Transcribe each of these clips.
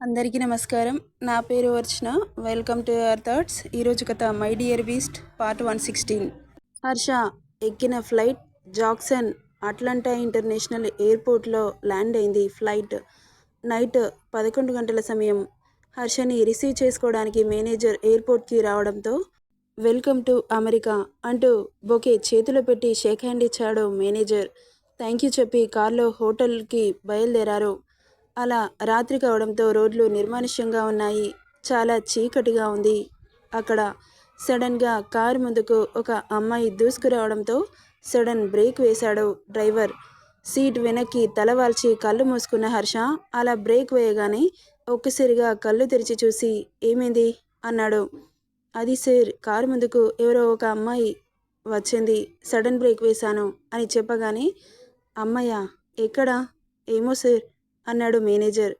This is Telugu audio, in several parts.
అందరికీ నమస్కారం. నా పేరు Archana. Welcome to our thoughts ఈరోజు కథ my dear beast part one sixteen Harsha ఎక్కిన ఫ్లైట్ జాక్సన్ అట్లాంటా ఇంటర్నేషనల్ ఎయిర్పోర్ట్లో ల్యాండ్ అయింది. ఫ్లైట్ నైట్ పదకొండు గంటల సమయం. హర్షని రిసీవ్ చేసుకోవడానికి మేనేజర్ ఎయిర్పోర్ట్కి రావడంతో వెల్కమ్ టు అమెరికా అంటూ బొకే చేతిలో పెట్టి షేక్ హ్యాండ్ ఇచ్చాడు మేనేజర్ థ్యాంక్ యూ చెప్పి కార్లో హోటల్కి బయలుదేరారు. అలా రాత్రి కావడంతో రోడ్లు నిర్మానుష్యంగా ఉన్నాయి. చాలా చీకటిగా ఉంది. అక్కడ సడన్గా కారు ముందుకు ఒక అమ్మాయి దూసుకురావడంతో సడన్ బ్రేక్ వేశాడు డ్రైవర్. సీట్ వెనక్కి తలవాల్చి కళ్ళు మూసుకున్న హర్ష అలా బ్రేక్ వేయగానే ఒక్కసారిగా కళ్ళు తెరిచి చూసి ఏమైంది? అన్నాడు. అది సార్ కారు ముందుకు ఎవరో ఒక అమ్మాయి వచ్చింది. సడన్ బ్రేక్ వేశాను అని చెప్పగానే అమ్మయ్య ఎక్కడా? ఏమో సార్ అన్నాడు మేనేజర్.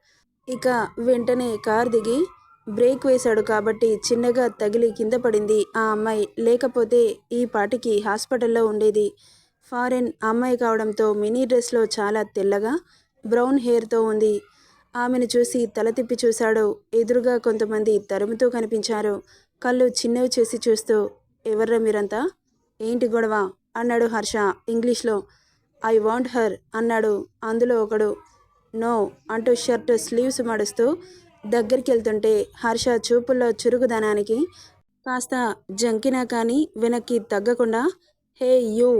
ఇక వెంటనే కార్ దిగి బ్రేక్ వేశాడు కాబట్టి చిన్నగా తగిలి కింద పడింది ఆ అమ్మాయి. లేకపోతే ఈ పాటికి హాస్పిటల్లో ఉండేది. ఫారెన్ అమ్మాయి కావడంతో మినీ డ్రెస్లో చాలా తెల్లగా బ్రౌన్ హెయిర్తో ఉంది. ఆమెను చూసి తల తిప్పి చూశాడు. ఎదురుగా కొంతమంది తరుముతూ కనిపించారు. కళ్ళు చిన్నవి చేసి చూస్తూ ఎవర్రా మీరంతా? ఏంటి గొడవ? అన్నాడు హర్ష ఇంగ్లీష్లో. ఐ వాంట్ హర్ అన్నాడు. అందులో ఒకడు నో అంటూ షర్ట్ స్లీవ్స్ మడుస్తూ దగ్గరికి వెళ్తుంటే హర్ష చూపుల్లో చురుకుదనానికి కాస్త జంకినా కానీ వెనక్కి తగ్గకుండా hey you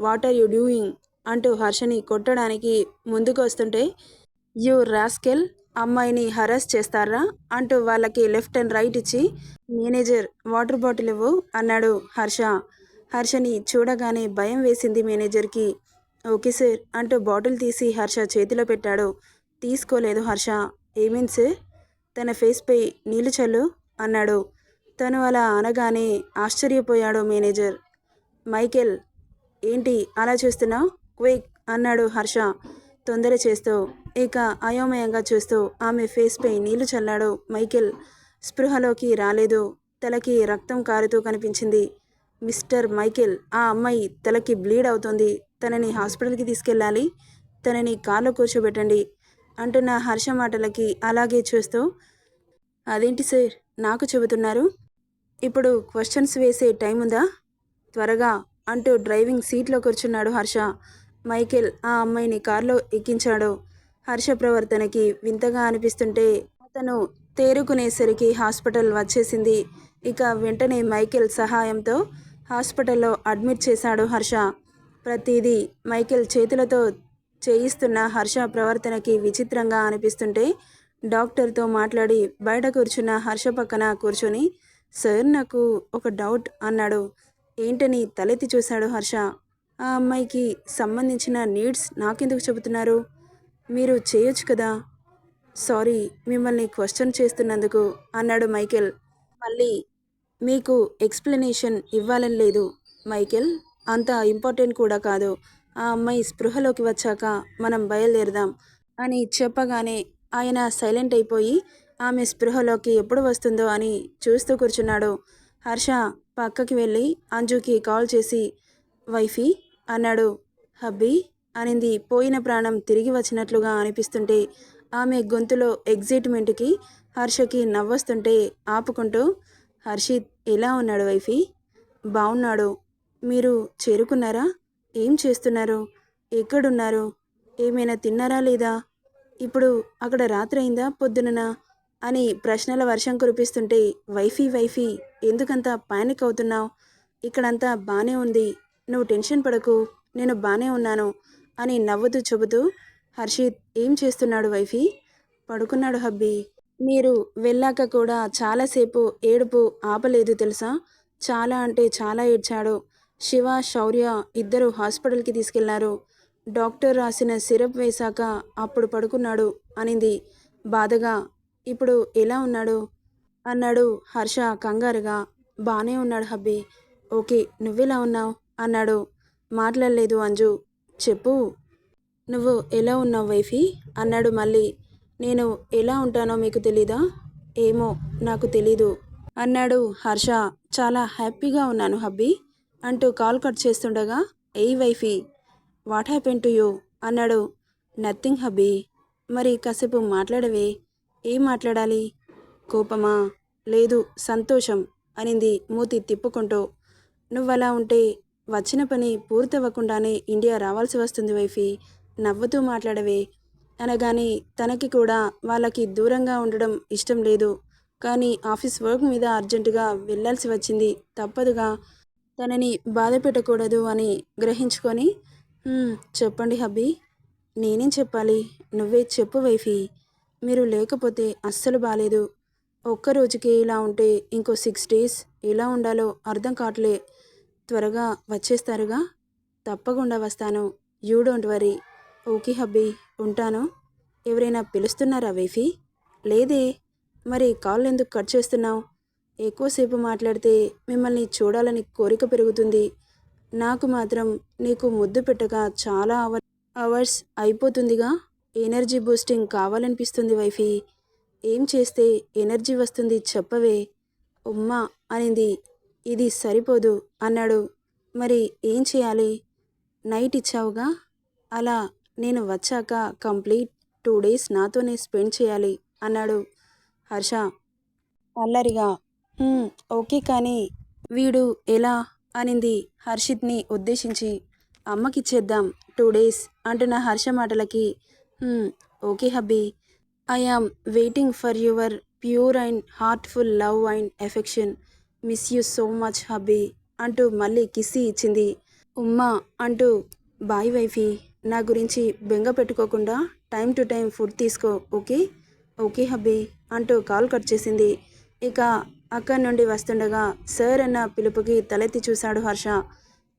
what are you doing? అంటూ హర్షని కొట్టడానికి ముందుకు వస్తుంటే యూ రాస్కెల్ అమ్మాయిని హరాస్ చేస్తారా? అంటూ వాళ్ళకి లెఫ్ట్ అండ్ రైట్ ఇచ్చి మేనేజర్ వాటర్ బాటిల్ ఇవ్వు అన్నాడు హర్ష. హర్షని చూడగానే భయం వేసింది మేనేజర్కి. Okay sir. అంటూ బాటిల్ తీసి హర్ష చేతిలో పెట్టాడు. తీసుకోలేదు హర్ష. ఏమేం సార్? తన ఫేస్పై నీళ్ళు చల్లు అన్నాడు. తను అలా అనగానే ఆశ్చర్యపోయాడు మేనేజర్. మైకెల్ ఏంటి అలా చూస్తున్నావు? క్విక్ అన్నాడు హర్ష తొందర చేస్తూ. ఇక అయోమయంగా చూస్తూ ఆమె ఫేస్పై నీళ్ళు చల్లాడు మైకెల్. స్పృహలోకి రాలేదు. తలకి రక్తం కారుతూ కనిపించింది. మిస్టర్ మైకేల్ ఆ అమ్మాయి తలకి బ్లీడ్ అవుతుంది. తనని హాస్పిటల్కి తీసుకెళ్ళాలి. తనని కారులో కూర్చోబెట్టండి అంటున్న హర్ష మాటలకి అలాగే చూస్తూ అదేంటి సార్? నాకు చెబుతున్నారు. ఇప్పుడు క్వశ్చన్స్ వేసే టైం ఉందా? త్వరగా అంటూ డ్రైవింగ్ సీట్లో కూర్చున్నాడు హర్ష. మైకేల్ ఆ అమ్మాయిని కారులో ఎక్కించాడు. హర్ష ప్రవర్తనకి వింతగా అనిపిస్తుంటే అతను తేరుకునేసరికి హాస్పిటల్ వచ్చేసింది. ఇక వెంటనే మైకేల్ సహాయంతో హాస్పిటల్లో అడ్మిట్ చేశాడు హర్ష. ప్రతిదీ మైకేల్ చేతులతో చేయిస్తున్న హర్ష ప్రవర్తనకి విచిత్రంగా అనిపిస్తుంటే డాక్టర్తో మాట్లాడి బయట కూర్చున్న హర్ష పక్కన కూర్చొని సార్ నాకు ఒక డౌట్ అన్నాడు. ఏంటని తలెత్తి చూశాడు హర్ష. ఆ అమ్మాయికి సంబంధించిన నీడ్స్ నాకెందుకు చెబుతున్నారు? మీరు చేయొచ్చు కదా? సారీ మిమ్మల్ని క్వశ్చన్ చేస్తున్నందుకు అన్నాడు మైకేల్. మళ్ళీ మీకు ఎక్స్ప్లెనేషన్ ఇవ్వాలని లేదు మైకేల్. అంత ఇంపార్టెంట్ కూడా కాదు. ఆ అమ్మాయి స్పృహలోకి వచ్చాక మనం బయలుదేరదాం అని చెప్పగానే ఆయన సైలెంట్ అయిపోయి ఆమె స్పృహలోకి ఎప్పుడు వస్తుందో అని చూస్తూ కూర్చున్నాడు. హర్ష పక్కకి వెళ్ళి అంజుకి కాల్ చేసి వైఫీ అన్నాడు. హబ్బీ అనింది. పోయిన ప్రాణం తిరిగి వచ్చినట్లుగా అనిపిస్తుంటే ఆమె గొంతులో ఎగ్జైట్మెంట్కి హర్షకి నవ్వొస్తుంటే ఆపుకుంటూ హర్షిత్ ఎలా ఉన్నాడు వైఫీ? బాగున్నాడు మీరు చేరుకున్నారా? ఏం చేస్తున్నారు? ఎక్కడున్నారు? ఏమైనా తిన్నారా లేదా? ఇప్పుడు అక్కడ రాత్రి అయిందా పొద్దుననా? అని ప్రశ్నల వర్షం కురిపిస్తుంటే వైఫీ వైఫీ ఎందుకంత పానిక్ అవుతున్నావు? ఇక్కడంతా బాగానే ఉంది. నువ్వు టెన్షన్ పడకు. నేను బాగానే ఉన్నాను అని నవ్వుతూ చెబుతూ హర్షిత్ ఏం చేస్తున్నాడు వైఫీ? పడుకున్నాడు హబ్బీ. మీరు వెళ్ళాక కూడా చాలాసేపు ఏడుపు ఆపలేదు తెలుసా? చాలా అంటే చాలా ఏడ్చాడు. శివ శౌర్య ఇద్దరు హాస్పిటల్కి తీసుకెళ్ళారు. డాక్టర్ రాసిన సిరప్ వేశాక అప్పుడు పడుకున్నాడు అనింది. బాధగా ఇప్పుడు ఎలా ఉన్నాడు? అన్నాడు హర్ష కంగారుగా. బాగానే ఉన్నాడు హబ్బీ. ఓకే నువ్వెలా ఉన్నావు? అన్నాడు. మాట్లాడలేదు అంజు. చెప్పు. నువ్వు ఎలా ఉన్నావు వైఫీ? అన్నాడు మళ్ళీ. నేను ఎలా ఉంటానో మీకు తెలీదా? ఏమో నాకు తెలీదు అన్నాడు హర్ష. చాలా హ్యాపీగా ఉన్నాను హబ్బీ. అంటూ కాల్ కట్ చేస్తుండగా hey wifey what happen to you అన్నాడు. నథింగ్ హబ్బీ మరి కాసేపు మాట్లాడవే. ఏం మాట్లాడాలి? కోపమా? లేదు సంతోషం అనింది మూతి తిప్పుకుంటూ. నువ్వలా ఉంటే వచ్చిన పని పూర్తవ్వకుండానే ఇండియా రావాల్సి వస్తుంది వైఫీ. నవ్వుతూ మాట్లాడవే. అనగానే తనకి కూడా వాళ్ళకి దూరంగా ఉండడం ఇష్టం లేదు. కానీ ఆఫీస్ వర్క్ మీద అర్జెంటుగా వెళ్ళాల్సి వచ్చింది తప్పదుగా. తనని బాధ పెట్టకూడదు అని గ్రహించుకొని చెప్పండి హబ్బీ. నేనేం చెప్పాలి? నువ్వే చెప్పు వైఫీ. మీరు లేకపోతే అస్సలు బాలేదు. ఒక్క రోజుకి ఇలా ఉంటే ఇంకో సిక్స్ డేస్ ఎలా ఉండాలో అర్థం కావట్లే. త్వరగా వచ్చేస్తారుగా? తప్పకుండా వస్తాను. You don't worry. Okay hubby ఉంటాను. ఎవరైనా పిలుస్తున్నారా వైఫీ? లేదే. మరి కాల్ ఎందుకు కట్ చేస్తున్నావు? ఎక్కువసేపు మాట్లాడితే మిమ్మల్ని చూడాలని కోరిక పెరుగుతుంది. నాకు మాత్రం నీకు ముద్దు పెట్టక చాలా అవర్ అవర్స్ అయిపోతుందిగా. ఎనర్జీ బూస్టింగ్ కావాలనిపిస్తుంది వైఫీ. ఏం చేస్తే ఎనర్జీ వస్తుంది చెప్పవే. ఉమ్మా అనింది. ఇది సరిపోదు అన్నాడు. మరి ఏం చేయాలి? నైట్ ఇచ్చావుగా? అలా నేను వచ్చాక కంప్లీట్ టూ డేస్ నాతోనే స్పెండ్ చేయాలి అన్నాడు హర్ష. అల్లరిగా ఓకే కానీ వీడు ఎలా? అనింది హర్షిత్ని ఉద్దేశించి. అమ్మకిచ్చేద్దాం టూ డేస్ అంటున్న హర్ష మాటలకి. Okay hubby. I am waiting for your pure and heartful love and affection. Miss you so much hubby అంటూ మళ్ళీ కిసి ఇచ్చింది. ఉమ్మా అంటూ. బాయ్ వైఫీ నా గురించి బెంగ పెట్టుకోకుండా టైం టు టైం ఫుడ్ తీసుకో ఓకే? ఓకే హబ్బీ అంటూ కాల్ కట్ చేసింది. ఇక అక్కడి నుండి వస్తుండగా సార్ అన్న పిలుపుకి తలెత్తి చూశాడు హర్ష.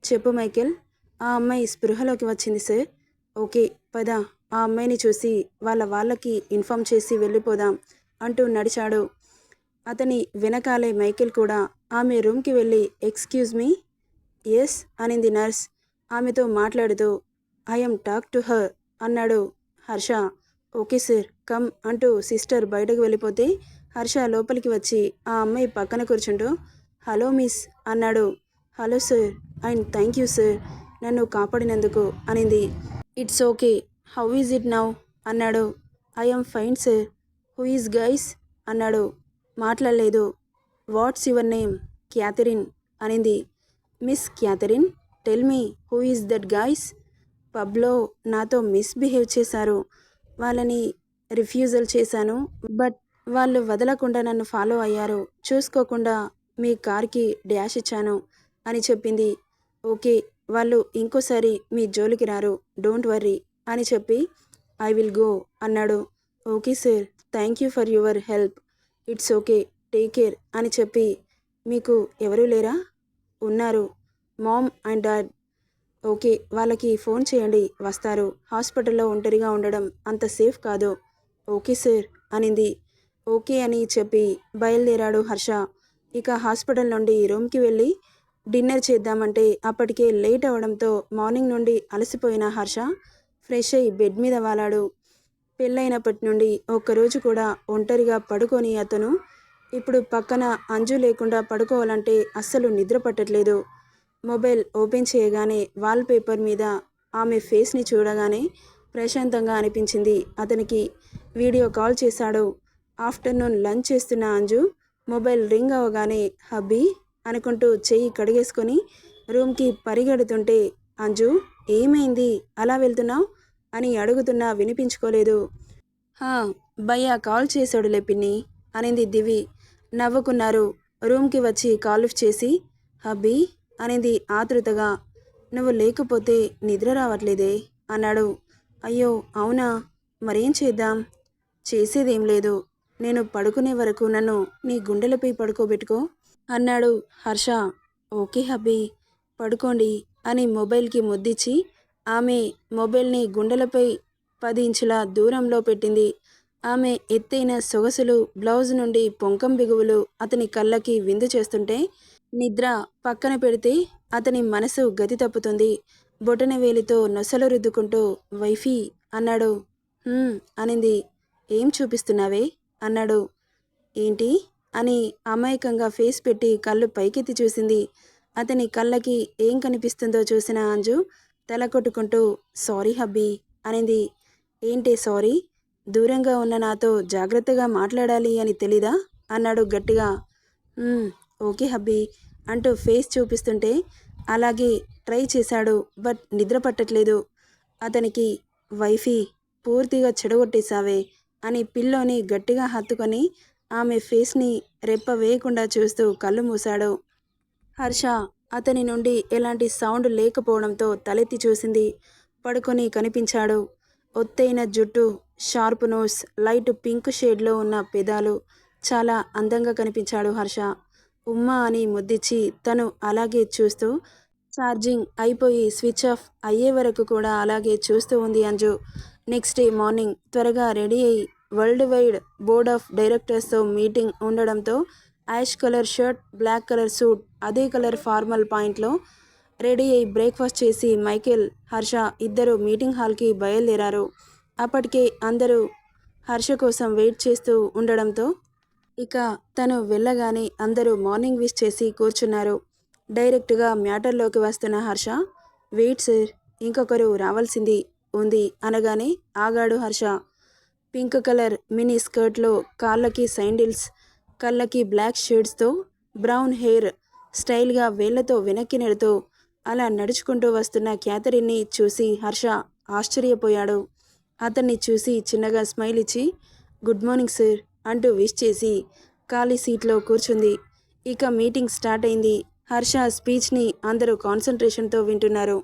చెప్పు మైకేల్ ఆ అమ్మాయి స్పృహలోకి వచ్చింది సార్. ఓకే పద. ఆ అమ్మాయిని చూసి వాళ్ళ వాళ్ళకి ఇన్ఫామ్ చేసి వెళ్ళిపోదాం అంటూ నడిచాడు. అతని వెనకాలే మైకేల్ కూడా ఆమె రూమ్కి వెళ్ళి ఎక్స్క్యూజ్ మీ? ఎస్ అనింది నర్స్. ఆమెతో మాట్లాడుతూ ఐఎమ్ టాక్ టు హర్ అన్నాడు హర్ష. ఓకే సార్ కమ్ అంటూ సిస్టర్ బయటకు వెళ్ళిపోతే హర్ష లోపలికి వచ్చి ఆ అమ్మాయి పక్కన కూర్చుంటూ హలో మిస్ అన్నాడు. Hello sir and thank you sir నన్ను కాపాడినందుకు అనింది. It's okay how is it now? అన్నాడు. I'm fine sir who is guys? అన్నాడు. మాట్లాడలేదు. What's your name? క్యాథరిన్ అనింది. Miss Catherine tell me who is that guys పబ్లో నాతో మిస్బిహేవ్ చేశారు. వాళ్ళని రిఫ్యూజల్ చేశాను బట్ వాళ్ళు వదలకుండా నన్ను ఫాలో అయ్యారు. చూసుకోకుండా మీ కార్కి డ్యాష్ ఇచ్చాను అని చెప్పింది. ఓకే వాళ్ళు ఇంకోసారి మీ జోలికి రారు. డోంట్ వర్రీ అని చెప్పి ఐ విల్ గో అన్నాడు. Okay sir thank you for your help. It's okay take care అని చెప్పి మీకు ఎవరూ లేరా? ఉన్నారు. Mom and dad. ఓకే వాళ్ళకి ఫోన్ చేయండి వస్తారు. హాస్పిటల్లో ఒంటరిగా ఉండడం అంత సేఫ్ కాదు. ఓకే సార్ అనింది. ఓకే అని చెప్పి బయలుదేరాడు హర్ష. ఇక హాస్పిటల్ నుండి రూమ్కి వెళ్ళి డిన్నర్ చేద్దామంటే అప్పటికే లేట్ అవడంతో మార్నింగ్ నుండి అలసిపోయిన హర్ష ఫ్రెష్ అయి బెడ్ మీద వాలాడు. పెళ్ళైనప్పటి నుండి ఒక్కరోజు కూడా ఒంటరిగా పడుకొని అతను ఇప్పుడు పక్కన అంజు లేకుండా పడుకోవాలంటే అస్సలు నిద్ర పట్టట్లేదు. మొబైల్ ఓపెన్ చేయగానే వాల్పేపర్ మీద ఆమె ఫేస్ని చూడగానే ప్రశాంతంగా అనిపించింది. అతనికి వీడియో కాల్ చేశాడు. ఆఫ్టర్నూన్ లంచ్ చేస్తున్న అంజు మొబైల్ రింగ్ అవగానే హబ్బీ అనుకుంటూ చెయ్యి కడిగేసుకొని రూమ్కి పరిగెడుతుంటే అంజు ఏమైంది? అలా వెళ్తున్నావు? అని అడుగుతున్నా వినిపించుకోలేదు. హా భయ్యా కాల్ చేశాడులే పిన్ని అనింది దివి. నవ్వుకున్నారు. రూమ్కి వచ్చి కాల్ లిఫ్ట్ చేసి హబ్బీ అనింది ఆతృతగా. నువ్వు లేకపోతే నిద్ర రావట్లేదే అన్నాడు. అయ్యో అవునా? మరేం చేద్దాం? చేసేదేం లేదు నేను పడుకునే వరకు నన్ను నీ గుండెలపై పడుకోబెట్టుకో అన్నాడు హర్ష. ఓకే హబ్బీ పడుకోండి అని మొబైల్కి ముద్దిచ్చి ఆమె మొబైల్ని గుండెలపై పది ఇంచుల దూరంలో పెట్టింది. ఆమె ఎత్తైన సొగసులు బ్లౌజ్ నుండి పొంకం బిగువులు అతని కళ్ళకి విందు చేస్తుంటే నిద్ర పక్కన పెడితే అతని మనసు గతి తప్పుతుంది. బొటన వేలితో నొసలు రుద్దుకుంటూ వైఫీ అన్నాడు. అనింది. ఏం చూపిస్తున్నావే? అన్నాడు. ఏంటి? అని అమాయకంగా ఫేస్ పెట్టి కళ్ళు పైకెత్తి చూసింది. అతని కళ్ళకి ఏం కనిపిస్తుందో చూసిన అంజు తల కొట్టుకుంటూ సారీ హబ్బీ అనింది. ఏంటి సారీ? దూరంగా ఉన్న నాతో జాగ్రత్తగా మాట్లాడాలి అని తెలీదా? అన్నాడు గట్టిగా. ఓకే హబ్బీ అంటూ ఫేస్ చూపిస్తుంటే అలాగే ట్రై చేశాడు బట్ నిద్ర పట్టట్లేదు. అతనికి వైఫీ పూర్తిగా చెడగొట్టేశావే అని పిల్లోని గట్టిగా హత్తుకొని ఆమె ఫేస్ని రెప్ప వేయకుండా చూస్తూ కళ్ళు మూశాడు. హర్ష అతని నుండి ఎలాంటి సౌండ్ లేకపోవడంతో తలెత్తి చూసింది. పడుకొని కనిపించాడు. ఒత్తైన జుట్టు షార్ప్ నోస్ లైట్ పింక్ షేడ్లో ఉన్న పెదాలు చాలా అందంగా కనిపించాడు హర్ష. ఉమ్మా అని ముద్దిచ్చి తను అలాగే చూస్తూ ఛార్జింగ్ అయిపోయి స్విచ్ ఆఫ్ అయ్యే వరకు కూడా అలాగే చూస్తూ ఉంది అంజు. నెక్స్ట్ డే మార్నింగ్ త్వరగా రెడీ అయ్యి వరల్డ్ వైడ్ బోర్డ్ ఆఫ్ డైరెక్టర్స్తో మీటింగ్ ఉండడంతో ash colour shirt black colour suit అదే కలర్ ఫార్మల్ పాయింట్లో రెడీ అయి బ్రేక్ఫాస్ట్ చేసి మైకేల్ హర్ష ఇద్దరు మీటింగ్ హాల్కి బయలుదేరారు. అప్పటికే అందరూ హర్ష కోసం వెయిట్ చేస్తూ ఉండడంతో ఇక తను వెళ్ళగానే అందరూ మార్నింగ్ విష్ చేసి కూర్చున్నారు. డైరెక్ట్గా మ్యాటర్లోకి వస్తున్న హర్ష వెయిట్ సార్ ఇంకొకరు రావాల్సింది. ఉంది. అనగానే ఆగాడు హర్ష. పింక్ కలర్ మినీ స్కర్ట్లో కాళ్ళకి సైండిల్స్ కళ్ళకి బ్లాక్ షేడ్స్తో బ్రౌన్ హెయిర్ స్టైల్గా వేళ్ళతో వెనక్కి నెడుతూ అలా నడుచుకుంటూ వస్తున్న క్యాథరిన్ని చూసి హర్ష ఆశ్చర్యపోయాడు. అతన్ని చూసి చిన్నగా స్మైల్ ఇచ్చి గుడ్ మార్నింగ్ సార్ అంటూ విష్ చేసి ఖాళీ సీట్లో కూర్చుంది. ఇక మీటింగ్ స్టార్ట్ అయింది. హర్ష స్పీచ్ని అందరూ కాన్సన్ట్రేషన్తో వింటున్నారు.